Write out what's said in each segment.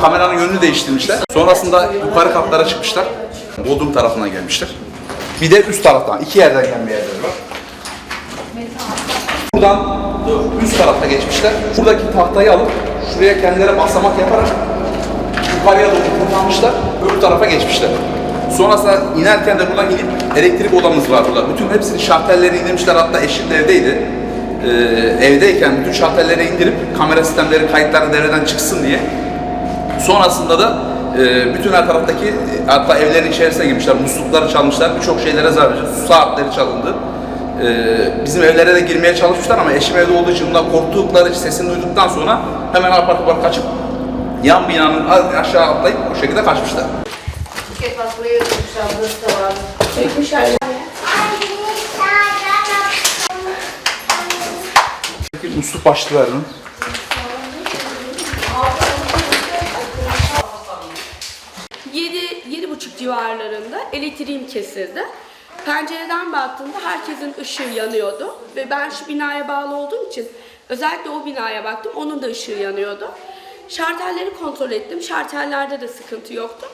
Kameranın yönünü değiştirmişler. Sonrasında yukarı katlara çıkmışlar. Bodrum tarafına gelmişler. Bir de üst taraftan, iki yerden gelme yerleri var. Buradan üst tarafa geçmişler. Buradaki tahtayı alıp şuraya kendileri basamak yaparak yukarıya doğru tırmanmışlar. Öbür tarafa geçmişler. Sonrasında inerken de buradan inip elektrik odamız var burada. Bütün hepsini şartelleri indirmişler. Hatta eşim de evdeydi. Ee, evdeyken bütün şartelleri indirip kamera sistemleri kayıtları devreden çıksın diye. Sonrasında da e, bütün her taraftaki hatta evlerin içerisine girmişler. Muslukları çalmışlar. Birçok şeylere zarar. Su saatleri çalındı. Ee, bizim evlere de girmeye çalışmışlar ama eşim evde olduğu için bundan korktukları için sesini duyduktan sonra hemen apar topar kaçıp yan binanın aşağı atlayıp o şekilde kaçmışlar. Che fa pure io sto stavando. Musluk başlıklarının Yedi, yedi buçuk civarlarında elektriğim kesildi. Pencereden baktığımda herkesin ışığı yanıyordu ve ben şu binaya bağlı olduğum için özellikle o binaya baktım, onun da ışığı yanıyordu. Şartelleri kontrol ettim, şartellerde de sıkıntı yoktu.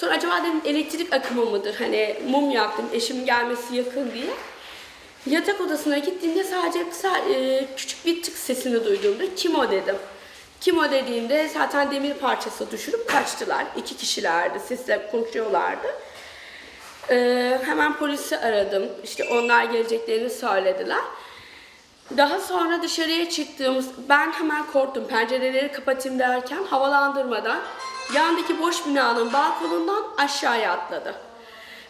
Sonra acaba dedim elektrik akımı mıdır, hani mum yaktım, eşimin gelmesi yakın diye. Yatak odasına gittiğimde sadece e, küçük bir tık sesini duyduğumda kim o dedim. Kim o dediğimde zaten demir parçası düşürüp kaçtılar. İki kişilerdi, sesle konuşuyorlardı. Ee, hemen polisi aradım. İşte onlar geleceklerini söylediler. Daha sonra dışarıya çıktığımız, ben hemen korktum. Pencereleri kapatayım derken havalandırmadan yandaki boş binanın balkonundan aşağıya atladı.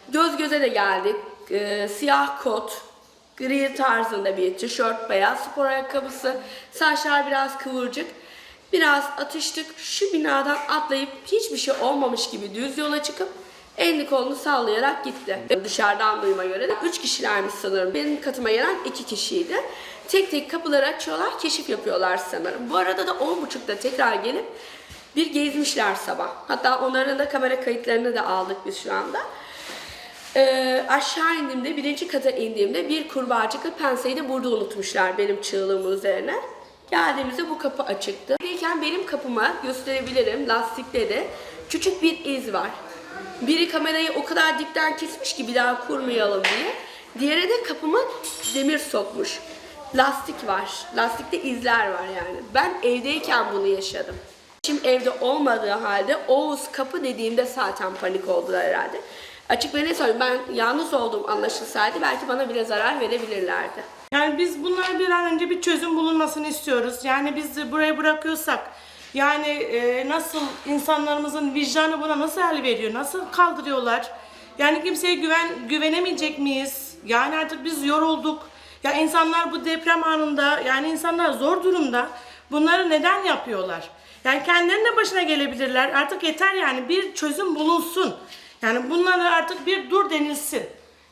Göz göze de geldik. Ee, siyah kot, gri tarzında bir tişört, beyaz spor ayakkabısı, saçlar biraz kıvırcık. Biraz atıştık. Şu binadan atlayıp hiçbir şey olmamış gibi düz yola çıkıp elini kolunu sallayarak gitti. Dışarıdan duyuma göre de 3 kişilermiş sanırım. Benim katıma gelen 2 kişiydi. Tek tek kapıları açıyorlar, keşif yapıyorlar sanırım. Bu arada da 10.30'da tekrar gelip bir gezmişler sabah. Hatta onların da kamera kayıtlarını da aldık biz şu anda. Ee, aşağı indiğimde, birinci kata indiğimde bir kurbağacıklı penseyi de burada unutmuşlar benim çığlığımın üzerine. Geldiğimizde bu kapı açıktı. Değilken benim kapıma gösterebilirim lastikte de küçük bir iz var. Biri kamerayı o kadar dipten kesmiş ki bir daha kurmayalım diye. Diğeri de kapıma demir sokmuş. Lastik var. Lastikte izler var yani. Ben evdeyken bunu yaşadım. Şimdi evde olmadığı halde Oğuz kapı dediğimde zaten panik oldular herhalde. Açık ve ne söyleyeyim ben yalnız olduğum anlaşılsaydı belki bana bile zarar verebilirlerdi. Yani biz bunlara bir an önce bir çözüm bulunmasını istiyoruz. Yani biz buraya bırakıyorsak yani e, nasıl insanlarımızın vicdanı buna nasıl el veriyor? Nasıl kaldırıyorlar? Yani kimseye güven güvenemeyecek miyiz? Yani artık biz yorulduk. Ya insanlar bu deprem anında yani insanlar zor durumda. Bunları neden yapıyorlar? Yani kendilerinin de başına gelebilirler. Artık yeter yani bir çözüm bulunsun. Yani bunlara artık bir dur denilsin.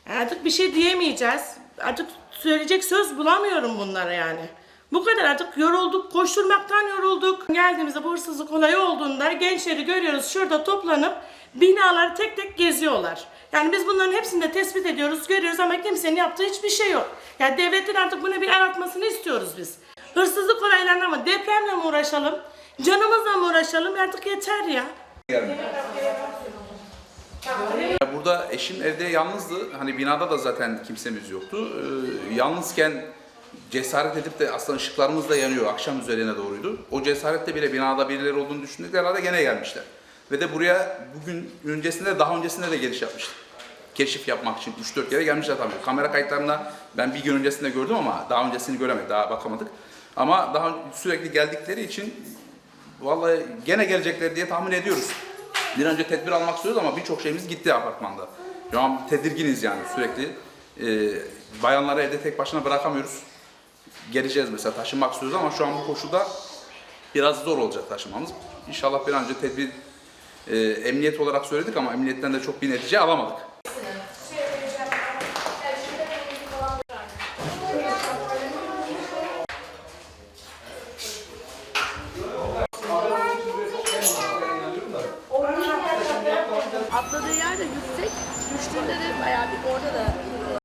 Yani artık bir şey diyemeyeceğiz. Artık söyleyecek söz bulamıyorum bunlara yani. Bu kadar artık yorulduk, koşturmaktan yorulduk. Geldiğimizde bu hırsızlık olayı olduğunda gençleri görüyoruz şurada toplanıp binaları tek tek geziyorlar. Yani biz bunların hepsini de tespit ediyoruz, görüyoruz ama kimsenin yaptığı hiçbir şey yok. Yani devletin artık bunu bir el atmasını istiyoruz biz. Hırsızlık olaylarına mı, depremle mi uğraşalım, canımızla mı uğraşalım artık yeter ya. Burada eşim evde yalnızdı. Hani binada da zaten kimsemiz yoktu. Ee, yalnızken cesaret edip de aslında ışıklarımız da yanıyor. Akşam üzerine doğruydu. O cesaretle bile binada birileri olduğunu düşündük herhalde gene gelmişler. Ve de buraya bugün öncesinde daha öncesinde de geliş yapmışlar. Keşif yapmak için 3-4 kere gelmişler tabii. Kamera kayıtlarında ben bir gün öncesinde gördüm ama daha öncesini göremedik, daha bakamadık. Ama daha sürekli geldikleri için vallahi gene gelecekler diye tahmin ediyoruz. Bir önce tedbir almak istiyoruz ama birçok şeyimiz gitti apartmanda. Şu an tedirginiz yani sürekli. Ee, bayanları evde tek başına bırakamıyoruz. Geleceğiz mesela taşınmak istiyoruz ama şu an bu koşulda biraz zor olacak taşımamız. İnşallah bir an önce tedbir e, emniyet olarak söyledik ama emniyetten de çok bir netice alamadık. Atladığı yer de yüksek, düştüğünde de bayağı bir orada da